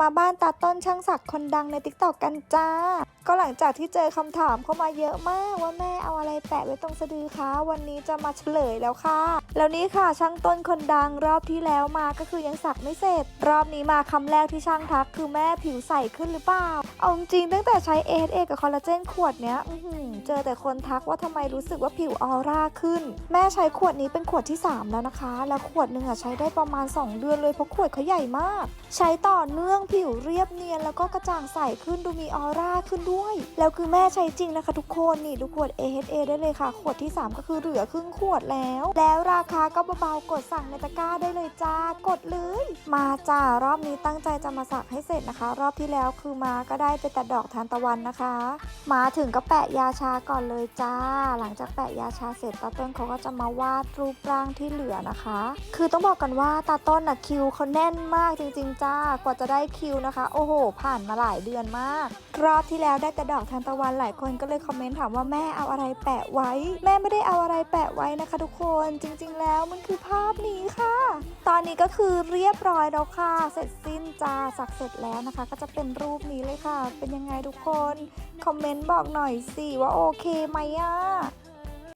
มาบ้านตาต้นช่างศักดิ์คนดังในติ๊กต็อกกันจ้า ก็หลังจากที่เจอคำถามเข้ามาเยอะมากว่าแม่เอาอะไรแปะไว้ตรงสะดือคะวันนี้จะมาเฉลยแล้วค่ะ แล้วนี่ค่ะช่างต้นคนดังรอบที่แล้วมาก็คือยังสักไม่เสร็จ รอบนี้มาคำแรกที่ช่างทัก คือแม่ผิวใสขึ้นหรือเปล่า เอาจริงตั้งแต่ใช้เอสเอกับคอลลาเจนขวดเนี้ยเจอแต่คนทักว่าทำไมรู้สึกว่าผิวออร่าขึ้น แม่ใช้ขวดนี้เป็นขวดที่ 3 แล้วนะคะ แล้วขวดหนึ่งอะใช้ได้ประมาณ 2 เดือนเลยเพราะขวดเขาใหญ่มาก ใช้ต่อเนื่องผิวเรียบเนียนแล้วก็กระจ่างใสขึ้นดูมีออร่าขึ้นด้วย แล้วคือแม่ใช้จริงนะคะ ทุกคนนี่ดูขวด AHA ได้เลยค่ะ ขวดที่ 3 ก็คือเหลือครึ่งขวดแล้ว แล้วราคาก็เบาๆกดสั่งในตะกร้าได้เลยจ้ากดเลย มาจ้ารอบนี้ตั้งใจจะมาสักให้เสร็จนะคะ รอบที่แล้วคือมาก็ได้ไปแต่ดอกทานตะวันนะคะ มาถึงก็แปะยาชาก่อนเลยจ้า หลังจากแปะยาชาเสร็จตาต้นเขาก็จะมาวาดรูปร่างที่เหลือนะคะ คือต้องบอกกันว่าตาต้นนะคิวเขาแน่นมากจริง ๆ จ้ากว่าจะได้คิวนะคะ โอ้โห ผ่านมาหลายเดือนมาก รอบที่แล้วได้แต่ดอกทานตะวันหลายคนก็เลยคอมเมนต์ถามว่าแม่เอาอะไรแปะไว้ แม่ไม่ได้เอาอะไรแปะไว้นะคะทุกคนจริง ๆ แล้วมันคือภาพนี้ค่ะ ตอนนี้ก็คือเรียบร้อยแล้วค่ะ เสร็จสิ้นจ้าสักเสร็จแล้วนะคะ ก็จะเป็นรูปนี้เลยค่ะ เป็นยังไงทุกคนคอมเมนต์บอกหน่อยสิว่าโอเคไหมอะ